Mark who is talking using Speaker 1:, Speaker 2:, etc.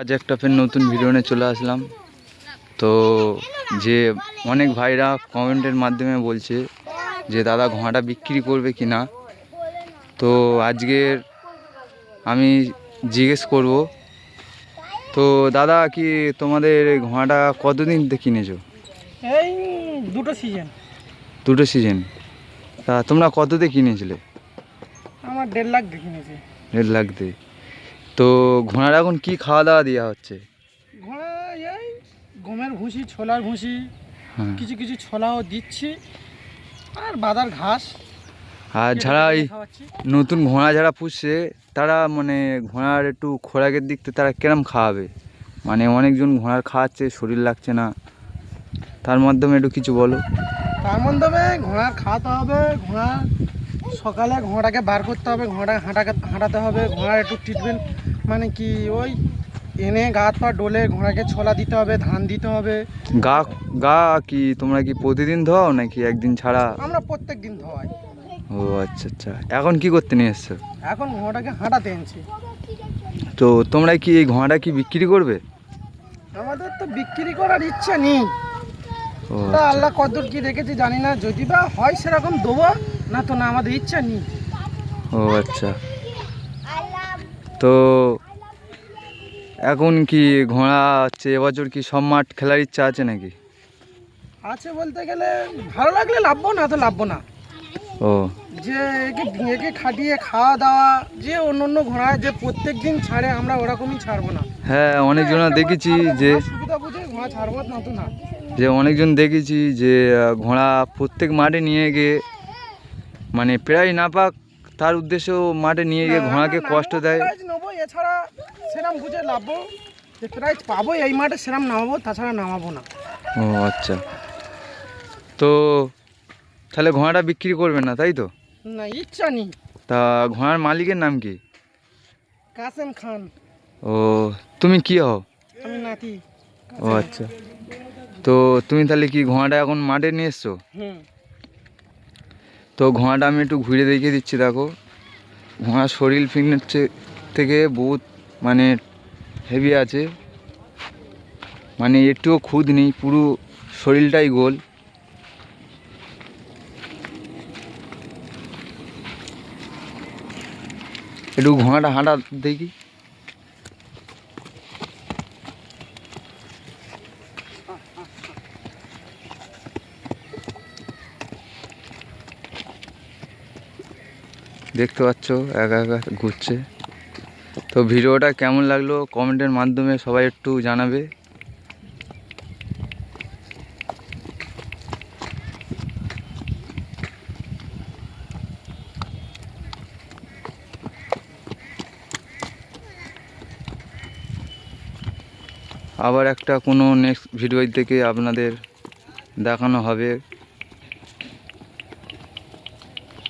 Speaker 1: আজ একটা ফের নতুন ভিডিও নিয়ে চলে আসলাম। তো যে অনেক ভাইরা কমেন্টের মাধ্যমে বলছে যে দাদা ঘোড়াটা বিক্রি করবে কি না তো আজকের আমি জিজ্ঞেস করব তো দাদা কি তোমাদের ঘোড়াটা কতদিন থেকে কিনেছো?
Speaker 2: এই দুটো সিজন
Speaker 1: দুটো সিজন তা তোমরা কততে কিনেছিলে?
Speaker 2: আমার দেড় লাখ দিয়ে কিনেছি।
Speaker 1: রেট লাগতে তো ঘোড়ার এখন কি খাওয়া দাওয়া দেওয়া হচ্ছে?
Speaker 2: ঘোড়া এই গমের ভুসি ছোলার ভুসি
Speaker 1: হ্যাঁ।
Speaker 2: কিছু কিছু ছোলাও দিচ্ছি। আর বাদার ঘাস।
Speaker 1: আর যারা এই নতুন ঘোড়া যারা পুষছে তারা মানে ঘোড়ার একটু খোরাকের দিক থেকে তারা কিরম খাওয়াবে? মানে অনেকজন ঘোড়ার খাওয়াচ্ছে শরীর লাগছে না। তার মাধ্যমে একটু কিছু বলো।
Speaker 2: তার মাধ্যমে ঘোড়া খাওয়াতে হবে ঘোড়া সকালে ঘোড়াটাকে বার করতে হবে ঘোড়াটাকে হাঁটাকে হাঁটাতে হবে ঘোড়ার একটু ট্রিটমেন্ট মানে কি ওই এনে গা পা ডোলে ঘোড়াকে ছোলা দিতে হবে ধান দিতে হবে।
Speaker 1: গা গা কি তোমরা কি প্রতিদিন ধোও নাকি একদিন ছাড়া?
Speaker 2: আমরা প্রত্যেক দিন ধোয়াই।
Speaker 1: ও আচ্ছা আচ্ছা। এখন কি করতে নিয়ে এসছো?
Speaker 2: এখন ঘোড়াটাকে হাঁটাতে এনেছি।
Speaker 1: তো তোমরা কি এই ঘোড়াটা কি বিক্রি করবে?
Speaker 2: আমাদের তো বিক্রি করার ইচ্ছা নেই। তা
Speaker 1: আচ্ছা।
Speaker 2: আল্লাহ কদ্দূর কি রেখেছি জানি না যদি বা হয় সেরকম দেবো না তো না আমাদের ইচ্ছা নেই।
Speaker 1: ও আচ্ছা। তো এখন কি ঘোড়া হচ্ছে এবছর কি সব মাঠ খেলার ইচ্ছা আছে নাকি?
Speaker 2: আছে বলতে গেলে ভালো লাগলে লাভবো না তো লাভবো না।
Speaker 1: ও।
Speaker 2: যে একে একে খাটিয়ে খাওয়া দাওয়া যে অন্য অন্য ঘোড়ায় যে প্রত্যেক দিন ছাড়ে আমরা ওরকমই ছাড়বো না।
Speaker 1: হ্যাঁ অনেকজন দেখেছি যে
Speaker 2: ঘোড়া সুবিধা বুঝে ঘোড়া ছাড়বো না তো না।
Speaker 1: যে অনেকজন দেখেছি যে ঘোড়া প্রত্যেক মাঠে নিয়ে গিয়ে মানে প্রায় না পাক তার উদ্দেশ্যেও মাঠে নিয়ে গিয়ে ঘোড়াকে কষ্ট দেয়।
Speaker 2: নেব এছাড়া সেরাম বুঝে লাভবো যে প্রাইজ পাবো এই মাঠে সেরাম নামাবো তাছাড়া নামাবো না।
Speaker 1: ও আচ্ছা। তো তাহলে ঘোড়াটা বিক্রি করবে না তাই তো?
Speaker 2: না ইচ্ছা নেই।
Speaker 1: তা ঘোড়ার মালিকের নাম কি?
Speaker 2: কাসেম খান।
Speaker 1: ও তুমি কি হও?
Speaker 2: আমি নাতি।
Speaker 1: ও আচ্ছা। তো তুমি তাহলে কি ঘোড়াটা এখন মাঠে নিয়ে এসছো?
Speaker 2: হুম।
Speaker 1: তো ঘোড়াটা আমি একটু ঘুরে দেখিয়ে দিচ্ছি, দেখো। ঘোড়ার শরীর ফিটনেস থেকে বহুত মানে হেভি আছে। মানে একটুও খুদ নেই, পুরো শরীরটাই গোল। একটু ঘোড়াটা হাঁটা দেখি। দেখতে পাচ্ছ, একা একা ঘুরছে। তো ভিডিওটা কেমন লাগল কমেন্টের মাধ্যমে সবাই একটু জানাবে। আবার একটা কোনো নেক্সট ভিডিও থেকে আপনাদের দেখানো হবে।